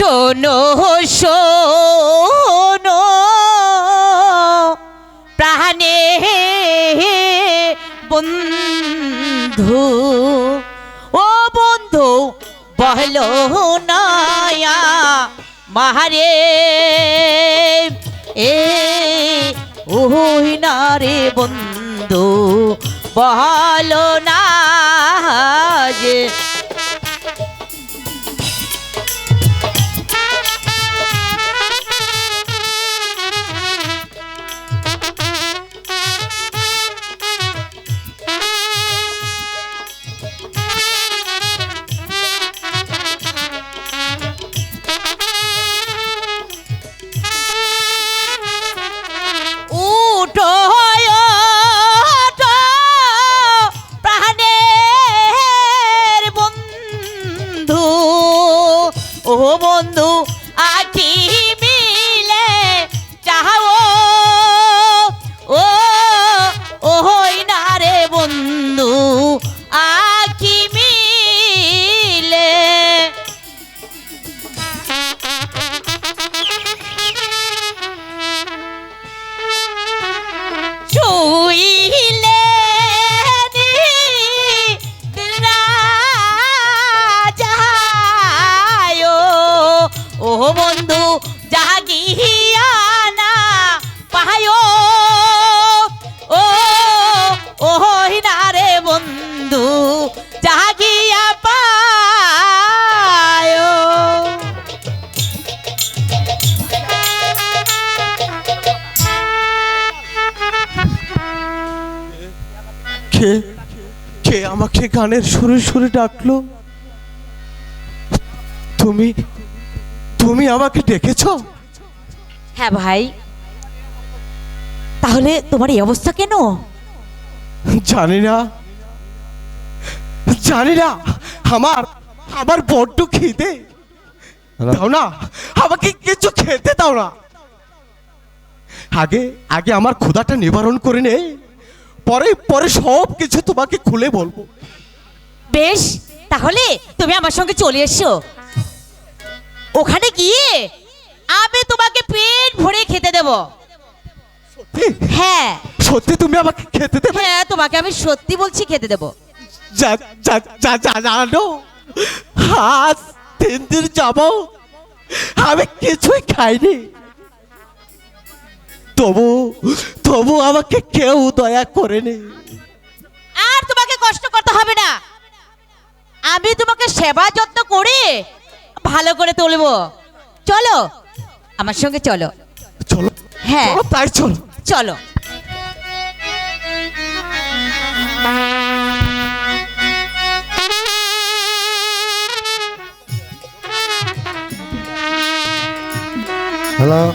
শোনো শোনো। প্রাণে বন্ধু, ও বন্ধু, বহলো নায়া, মাহারে, এ ওই না রে বন্ধু, বহলো না বন্ধু জাগিয়া পায়। কে কে আমাকে গানের সুরে সুরে ডাকলো? তুমি তুমি আমাকে ডেকেছ? হ্যাঁ ভাই। তাহলে তোমার এই অবস্থা কেন? জানি না। জানি না। আমার আমার বড্ড খিদে। দাও না। আমাকে কিছু খেতে দাও না। আগে আগে আমার ক্ষুধাটা নিবারণ করে নে। পরে পরে সব কিছু তোমাকে খুলে বলব। বেশ তাহলে তুমি আমার সঙ্গে চলে এসো। ওখানে গিয়ে আমি তোমাকে পেট ভরে খেতে দেব। সত্যি? হ্যাঁ। সত্যি তুমি আমাকে খেতে দেবে? হ্যাঁ তোমাকে আমি সত্যি বলছি খেতে দেব। জানো? আজ তিন দিন যাব আমি কিছুই খাইনি। তবু তবু আমাকে কেউ দয়া করেনি। আর তোমাকে কষ্ট করতে হবে না। আমি তোমাকে সেবা যত্ন করে ভালো করে তুলবো। চলো আমার সঙ্গে চলো। চলো হ্যাঁ। তাই চলো। চলো। 啦